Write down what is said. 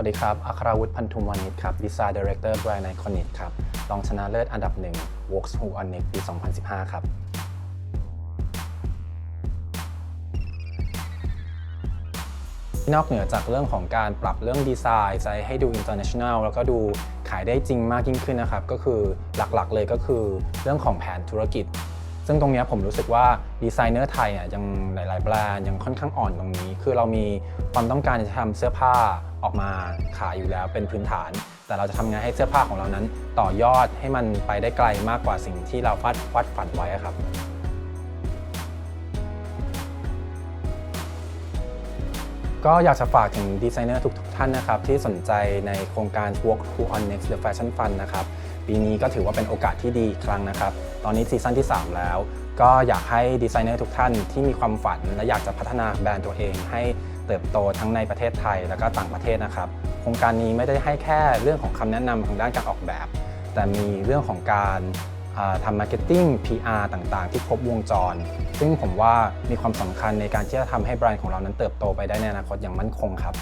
วัสดีครับ อัคราวุฒิพันธุมวานิชครับ Design Director แบรนด์ไอคอนิกครับ รองชนะเลิศอันดับหนึ่ง Vox Who on Next ปี 2015 ครับ นอกเหนือจากเรื่องของการปรับเรื่องดีไซน์จให้ดู international แล้วก็ดูขายได้จริงมากยิ่งขึ้นนะครับ ก็คือหลักๆเลยก็คือเรื่องของแผนธุรกิจ ซึ่งตรงนี้ผมรู้สึกว่าดีไซเนอร์ไทยอะยังหลาย ๆ แบรนด์ยังค่อนข้างอ่อนตรงนี้ คือเรามีความต้องการจะทำเสื้อผ้าออกมาขายอยู่แล้วเป็นพื้นฐาน แต่เราจะทำไงให้เสื้อผ้าของเรานั้น ต่อยอดให้มันไปได้ไกลมากกว่าสิ่งที่เราฟาดฟัดฝันไว้ครับ ก็อยากจะฝากถึงดีไซเนอร์ทุกๆท่านนะครับที่สนใจในโครงการ Walk to on Next The Fashion Fund นะครับปีนี้ก็ถือว่าเป็นโอกาสที่ดีครั้งนะครับ ตอนนี้ซีซั่นที่ 3 แล้ว ก็อยากให้ดีไซเนอร์ทุกท่านที่มีความฝัน และอยากจะพัฒนาแบรนด์ตัวเอง ให้เติบโตทั้งในประเทศไทยและก็ต่างประเทศนะครับ โครงการนี้ไม่ได้ให้แค่เรื่องของคำแนะนำทางด้านการออกแบบ แต่มีเรื่องของการ ทำมาร์เก็ตติ้ง PR ต่างๆ ที่ครบวงจร ซึ่งผมว่ามีความสำคัญในการที่จะทำให้แบรนด์ของเรานั้นเติบโตไปได้ในอนาคตอย่างมั่นคงครับ